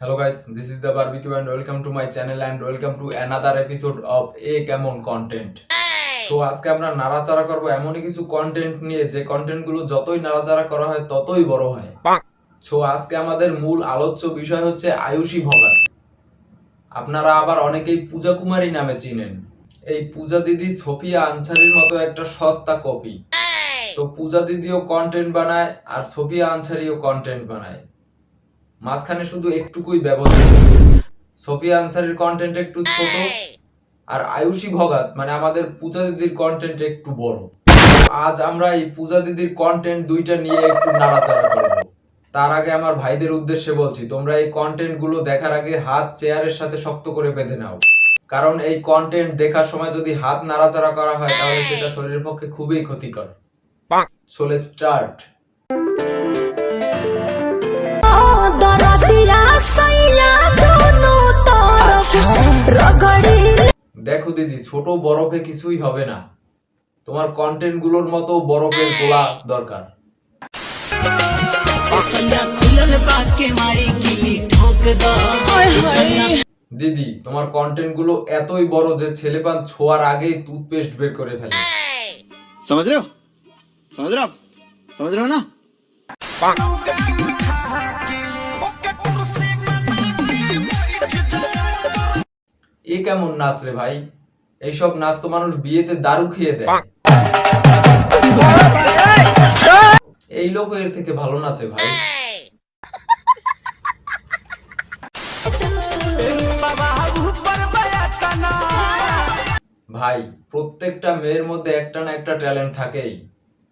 Hello guys, this is the barbecue and welcome to my channel and welcome to another episode of a কেমন content so আজকে আমরা নাড়াচাড়া করব এমনই কিছু কন্টেন্ট নিয়ে যে কন্টেন্টগুলো যতই নাড়াচাড়া করা হয় ততই বড় হয়। সো আজকে আমাদের মূল আলোচ্য বিষয় হচ্ছে আয়ুষী ভগাত আপনারা আবার অনেকেই পূজা কুমারী নামে চিনেন। এই পূজা দিদি সোফিয়া আনসারির মতো একটা সস্তা কপি। তো পূজা দিদিও কন্টেন্ট বানায় আর সোফিয়া আনসারিও কন্টেন্ট বানায়। মাঝখানে শুধু একটুকুই ব্যবধান। সোফিয়া আনসারির কন্টেন্ট একটু ছোট আর আয়ুষী ভগাত মানে আমাদের পূজা দিদির কন্টেন্ট একটু বড়। আজ আমরা এই পূজা দিদির কন্টেন্ট দুইটা নিয়ে একটু নাড়াচাড়া করব। তার আগে আমার ভাইদের উদ্দেশ্যে বলছি, তোমরা এই কন্টেন্টগুলো দেখার আগে হাত চেয়ারের সাথে শক্ত করে বেঁধে নাও। কারণ এই কন্টেন্ট দেখার সময় যদি হাত নাড়াচাড়া করা হয়, তাহলে সেটা শরীরের পক্ষে খুবই ক্ষতিকর। সোলে স্টার্ট। আচ্ছা। দেখো দিদি ছোট বরফে কিছুই হবে না। তোমার কন্টেন্টগুলোর মতো বরফের গোলা দরকার। দিদি তোমার কন্টেন্টগুলো এতই বড় যে ছেলেপান ছোঁয়ার আগেই টুথপেস্ট বের করে ফেলে। সমাজ समझ रहे हो आप समझ रहे हो ना এ কেমন নাচ রে ভাই এইসব নাচ তো মানুষ বিয়েতে দারু খেয়ে দেয় এই লোক এর থেকে ভালো নাচে ভাই ভাই প্রত্যেকটা মেয়ের মধ্যে একটা না একটা ট্যালেন্ট থাকেই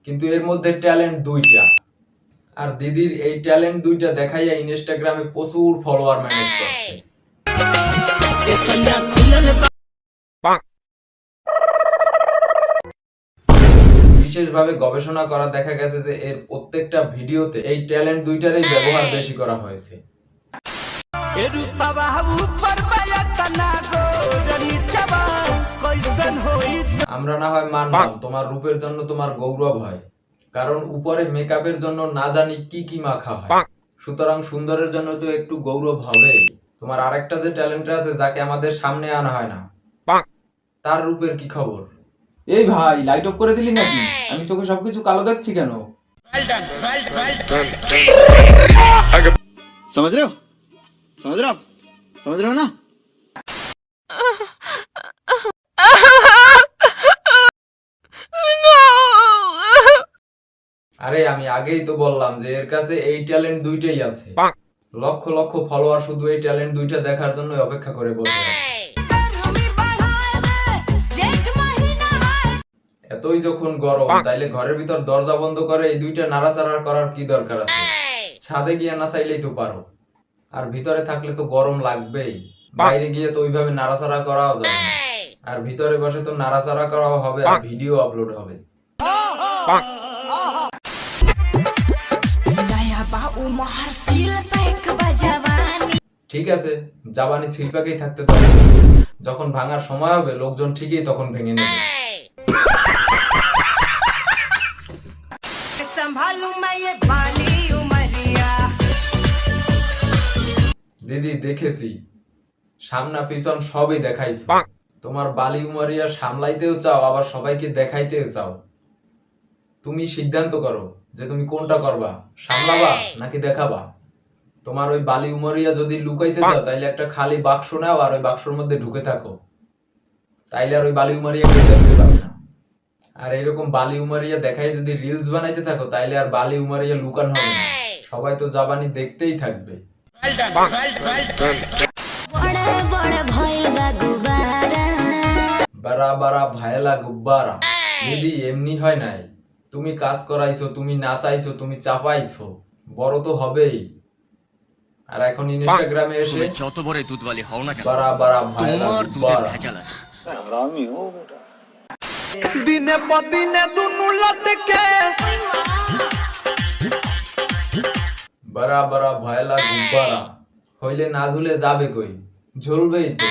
কিন্তু এর মধ্যে ট্যালেন্ট দুইটা। আর দিদির এই ট্যালেন্ট দুইটা দেখাইয়া ইনস্টাগ্রামে প্রচুর ফলোয়ার ম্যানেজ করছে। বিশেষভাবে গবেষণা করা দেখা গেছে যে এর প্রত্যেকটা ভিডিওতে এই ট্যালেন্ট দুইটারই ব্যবহার বেশি করা হয়েছে। এরূপ বাবা হাবু পরবায়া তানা গো রানী চাবা আমরা না হয় মানলাম তোমার রূপের জন্য তোমার গৌরব হয় কারণ উপরে মেকআপের জন্য না জানি কি কি মাখা হয় সুতরাং সুন্দরের জন্য তো একটু গৌরব হবে তোমার আরেকটা যে ট্যালেন্ট আছে যাকে আমাদের সামনে আনা হয় না তার রূপের কি খবর এই ভাই লাইট অফ করে দিলি নাকি আমি চোখে সবকিছু কালো দেখছি কেন समझ रहे हो समझ रहे हो आप समझ रहे हो ना আরে আমি আগেই তো বললাম যে এর কাছে এই ট্যালেন্ট দুইটাই আছে। লক্ষ লক্ষ ফলোয়ার শুধু এই ট্যালেন্ট দুইটা দেখার জন্য অপেক্ষা করে বসে। এতই যখন গরম তাইলে ঘরের ভিতর দরজা বন্ধ করে এই দুইটা নাড়াচাড়া করার কি দরকার আছে? ছাদে গিয়ে না চাইলেই তো পারো। আর ভিতরে থাকলে তো গরম লাগবেই। বাইরে গিয়ে তো ওইভাবে নাড়াচাড়া করাও যাবে আর ভিতরে বসে তো নাড়াচাড়া করাও হবে আর ভিডিও আপলোড হবে। ঠিক আছে জাপানি ছিলপাকেই থাকতে পারে যখন ভাঙার সময় হবে লোকজন ঠিকই তখন ভেঙে নেবে। দিদি দেখেছি। সামনা পিছন সবই দেখাইছ। তোমার বালি উমারিয়া সামলাইতেও চাও আবার সবাইকে দেখাইতে চাও। তুমি সিদ্ধান্ত করো যে তুমি কোনটা করবা সামলাবা নাকি দেখাবা? তোমার ওই বালি উমরিয়া যদি লুকাইতে চাও তাইলে একটা খালি বাক্স নাও আর ওই বাক্সর মধ্যে ঢুকে থাকো। তাইলে আর ওই বালি উমারিয়া খুঁজে পাবে না। আর এরকম বালি উমরিয়া দেখাই যদি রিলস বানাইতে থাকো তাইলে আর বালি উমরিয়া লুকান হবে না। সবাই তো জাবানি দেখতেই থাকবে। বারা ভায়লা গুব্বারা। দিদি এমনি হয় নাই। তুমি কাজ করাইছো তুমি নাচাইছো তুমি চাপাইছো। বড় তো হবেই। আর এখন ইনস্টাগ্রামে এসে যত বড় দুধওয়ালি হও না কেন বারা বারা তোমার দুধে ভেজাল আছে। দিনে পদিনে দুনু লটকে হইলে না ঝুলে যাবে কই? ঝুলবেই তো।